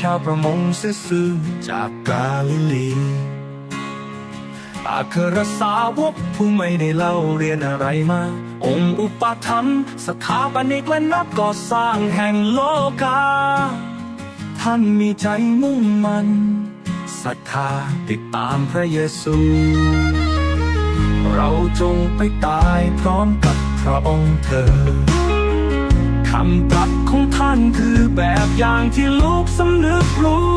ชาวประมงซื่อจากกาลิลีอาครสาวกผู้ไม่ได้เล่าเรียนอะไรมา องค์อุปถัมภ์สถาปนิกและนักก่อสร้างแห่งโลกา ท่านมีใจมุ่งมันศรัทธาติดตามพระเยซู เราจงไปตายพร้อมกับพระองค์เถิด คำตรัสของท่านคือแบบอย่างที่ลูกสำนึกรู้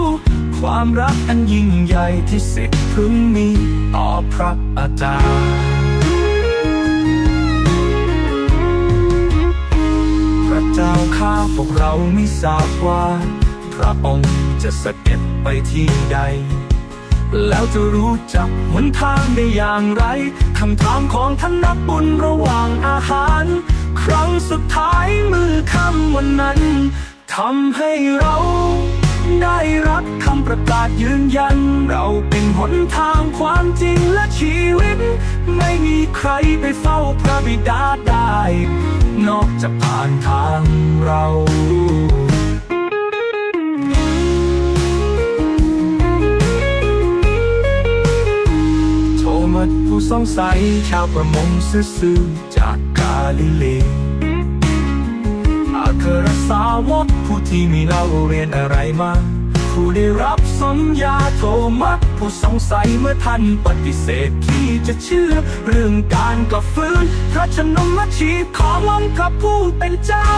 ความรักอันยิ่งใหญ่ที่สิทธิ์พึงมีต่อพระอาจารย์พระเจ้าข้าพวกเราไม่ทราบว่า พระองค์จะเสด็จไปที่ใด แล้วจะรู้จักหนทางได้อย่างไรคำถามของท่านนักบุญระหว่างอาหาร ครั้งสุดท้ายมือค่ำวันนั้นทำให้เราได้รับคำประกาศยืนยัน เราเป็นหนทางความจริงและชีวิต ไม่มีใครไปเฝ้าพระบิดาได้ นอกจากผ่านทางเรา มัสผู้สงสัยชาวประมงซื่อจากกาลิเลอาครสาวกผู้ที่มีเล่าเรียนอะไรมา ผู้ได้รับสัญญาโทมัสผู้สงสัยเมื่อท่านปฏิเสธที่จะเชื่อ เรื่องการกลับฟื้นพระชนมชีพขององค์พระผู้เป็นเจ้า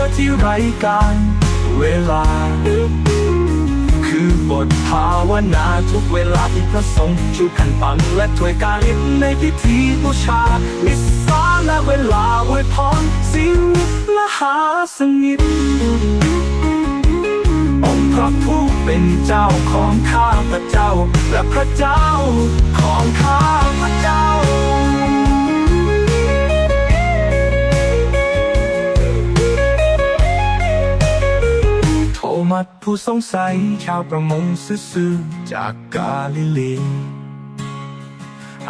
อที่ไร้การเวลา คือบทภาวนาทุกเวลาที่พระสงฆ์ชูขันปังและถวยการิบในพิธีบูชามิสาและเวลาอวยพรสิ่งมหาสนิทองค์พระผู้เป็นเจ้าของข้าพระเจ้า และพระเจ้าของข้าพระเจ้า ผู้สงสัยชาวประมงซื่อจากกาลิลี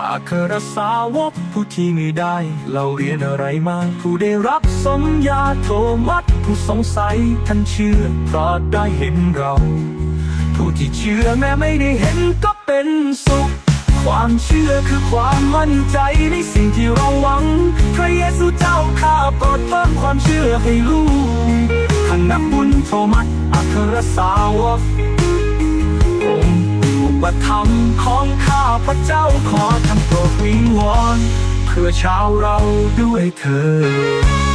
อาเครสาวกผู้ที่ไม่ได้เราเรียนอะไรมาผู้ได้รับสัญญาโทมัสผู้สงสัยท่านเชื่อเพราะได้เห็นเรา ผู้ที่เชื่อแม้ไม่ได้เห็นก็เป็นสุข ความเชื่อคือความมั่นใจในสิ่งที่เราหวัง พระเยซูเจ้าข้าโปรดเพิ่มความเชื่อให้ลูกท่านนักบุญโทมัส รสาวกองค์อุปธรรมภ์ของข้าพระเจ้าขอทำโปรดวิงวอน เพื่อชาวเราด้วยเถิด